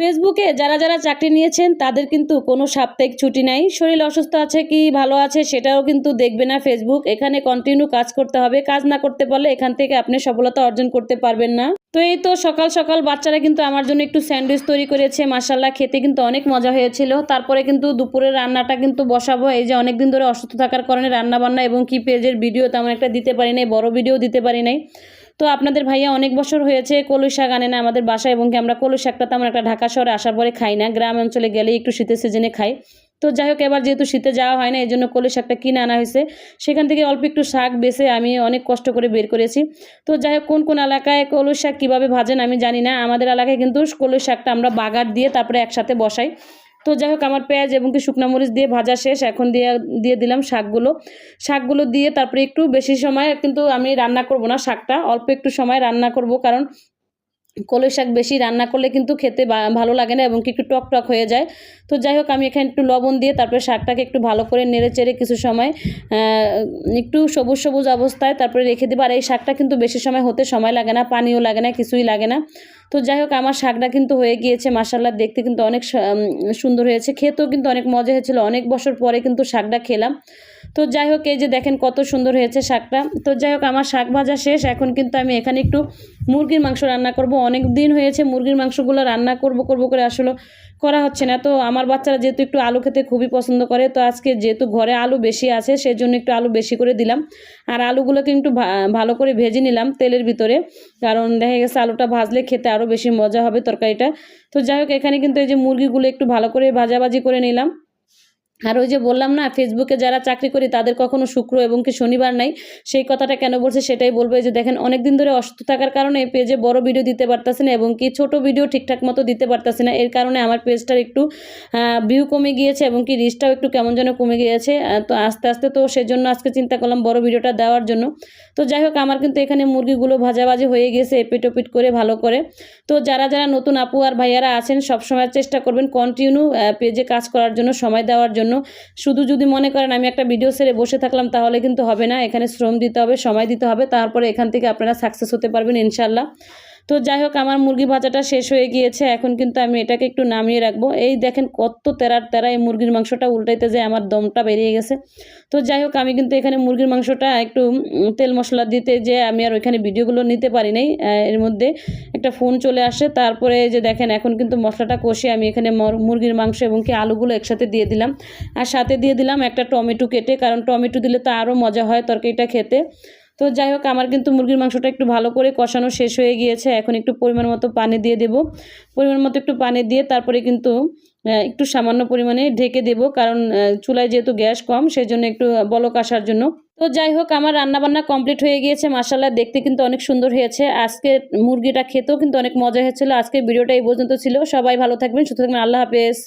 ফেসবুকে যারা যারা চাকরি নিয়েছেন, তাদের কিন্তু কোনো সাপ্তাহিক ছুটি নাই। শরীর অসুস্থ আছে কি ভালো আছে সেটাও কিন্তু দেখবে না ফেসবুক। এখানে কন্টিনিউ কাজ করতে হবে। কাজ না করতে পারলে এখান থেকে আপনি সফলতা অর্জন করতে পারবেন না। তো এই তো সকাল সকাল বাচ্চারা কিন্তু আমার জন্য একটু স্যান্ডউইচ তৈরি করেছে। মাসাল্লাহ খেতে কিন্তু অনেক মজা হয়েছিল। তারপরে কিন্তু দুপুরের রান্নাটা কিন্তু বসাবো। এই যে অনেক দিন ধরে অসুস্থ থাকার কারণে রান্না বান্না এবং কি পেজের ভিডিও তেমন একটা দিতে পারি নাই, বড় ভিডিও দিতে পারি নাই। তো আপনাদের ভাইয়া অনেক বছর হয়েছে কলই শাক আনে না আমাদের বাসায় এবং কি আমরা কলই শাকটা তেমন একটা ঢাকা শহরে আসার পরে খাই না, গ্রাম অঞ্চলে গেলেই একটু শীতের সিজনে খাই। তো যাই হোক, এবার যেহেতু শীতে যাওয়া হয় না, এই জন্য কলই শাকটা কিনে আনা হয়েছে। সেখান থেকে অল্প একটু শাক বেছে আমি অনেক কষ্ট করে বের করেছি। তো যাই হোক, কোন কোন এলাকায় কলই শাক কীভাবে ভাজেন আমি জানি না। আমাদের এলাকায় কিন্তু কলই শাকটা আমরা বাগার দিয়ে তারপরে একসাথে বসাই। তো যাই হোক, আমার পেঁয়াজ এবং কি শুকনা মরিচ দিয়ে ভাজা শেষ। এখন দিয়ে দিয়ে দিলাম শাকগুলো। শাকগুলো দিয়ে তারপরে একটু বেশি সময় কিন্তু আমি রান্না করব না শাকটা। অল্প একটু সময় রান্না করব কারণ কলই শাক বেশি রান্না করলে কিন্তু খেতে ভালো লাগে না এবং কি একটু টক টক হয়ে যায়। তো যাই হোক, আমি এখানে একটু লবণ দিয়ে তারপরে শাকটাকে একটু ভালো করে নেড়ে চেড়ে কিছু সময় একটু সবুজ সবুজ অবস্থায় তারপরে রেখে দেবো। আর এই শাকটা কিন্তু বেশি সময় হতে সময় লাগে না, পানিও লাগে না, কিছুই লাগে না। তো যাই হোক, আমার শাকটা কিন্তু হয়ে গিয়েছে মাসাল্লাহ দেখতে কিন্তু অনেক সুন্দর হয়েছে। খেতেও কিন্তু অনেক মজা হয়েছিল। অনেক বছর পরে কিন্তু শাকটা খেলাম। তো যাই হোক, এই যে দেখেন কত সুন্দর হয়েছে শাকটা। তো যাই হোক, আমার শাক ভাজা শেষ। এখন কিন্তু আমি এখানে একটু মুরগির মাংস রান্না করব। অনেক দিন হয়েছে মুরগির মাংসগুলো রান্না করব করব করে আসলে করা হচ্ছে না। তো আমার বাচ্চারা যেহেতু একটু আলু খেতে খুবই পছন্দ করে, তো আজকে যেহেতু ঘরে আলু বেশি আছে, সেজন্য একটু আলু বেশি করে দিলাম। আর আলুগুলোকে একটু ভালো করে ভেজে নিলাম তেলের ভিতরে। কারণ দেখা গেছে আলুটা ভাজলে খেতে আরও বেশি মজা হবে তরকারিটা। তো যাই হোক, এখানে কিন্তু এই যে মুরগিগুলো একটু ভালো করে ভাজাভাজি করে নিলাম। আর ওই যে বললাম না ফেসবুকে যারা চাকরি করি তাদের কখনো শুক্র এবং কি শনিবার নাই। সেই কথাটা কেন বলছে সেটাই বলব। যে দেখেন অনেক দিন ধরে অসুস্থ থাকার কারণে পেজে বড় ভিডিও দিতে পারতেছে না এবং কি ছোট ভিডিও ঠিকঠাক মতো দিতে পারতেছে না। এর কারণে আমার পেজটার একটু ভিউ কমে গিয়েছে এবং কি রিচটাও একটু কেমন যেন কমে গিয়েছে। তো আস্তে আস্তে তো সেজন্য আজকে চিন্তা করলাম বড় ভিডিওটা দেওয়ার জন্য। তো যাই হোক, আমার কিন্তু এখানে মুরগিগুলো ভাজাভাজি হয়ে গিয়েছে এপিট ওপিট করে ভালো করে। তো যারা যারা নতুন আপু আর ভাইয়ারা আছেন, সবসময় চেষ্টা করবেন কন্টিনিউ পেজে কাজ করার জন্য সময় দেওয়ার জন্য। শুধু যদি মনে করেন আমি একটা ভিডিও সেরে বসে থাকলাম, তাহলে কিন্তু হবে না। এখানে শ্রম দিতে হবে, সময় দিতে হবে। তারপরে এখান থেকে আপনারা সাকসেস হতে পারবেন ইনশাল্লাহ তো যাই হোক, আমার মুরগি ভাজাটা শেষ হয়ে গিয়েছে। এখন কিন্তু আমি এটাকে একটু নামিয়ে রাখব। এই দেখেন কত তেরার তেরা এই মুরগির মাংসটা উল্টাইতে যায় আমার দমটা বেরিয়ে গেছে। তো যাই হোক, আমি কিন্তু এখানে মুরগির মাংসটা একটু তেল মশলা দিতে যে আমি আর ওইখানে ভিডিওগুলো নিতে পারি নাই এর মধ্যে একটা ফোন চলে আসে। তারপরে যে দেখেন, এখন কিন্তু মশলাটা কষে আমি এখানে মর- মুরগির মাংস এবং কি আলুগুলো একসাথে দিয়ে দিলাম। আর সাথে দিয়ে দিলাম একটা টমেটো কেটে, কারণ টমেটো দিলে তো আরও মজা হয় তরকারিটা খেতে। তো যাই হোক, আমার কিন্তু মুরগির মাংসটা একটু ভালো করে কষানো শেষ হয়ে গিয়েছে। এখন একটু পরিমাণ মতো পানি দিয়ে দেব। পরিমাণ মতো একটু পানি দিয়ে তারপরে কিন্তু একটু সামান্য পরিমাণে ঢেকে দেব। কারণ চুলায় যেহেতু গ্যাস কম সেই জন্য একটু বলক আসার জন্য। তো যাই হোক, আমার রান্নাবান্না কমপ্লিট হয়ে গিয়েছে। মাসাল্লাহ দেখতে কিন্তু অনেক সুন্দর হয়েছে। আজকে মুরগিটা খেতেও কিন্তু অনেক মজা হয়েছিল। আজকে ভিডিওটা এই পর্যন্ত ছিল। সবাই ভালো থাকবেন, সুস্থ থাকবেন। আল্লাহ হাফেজ।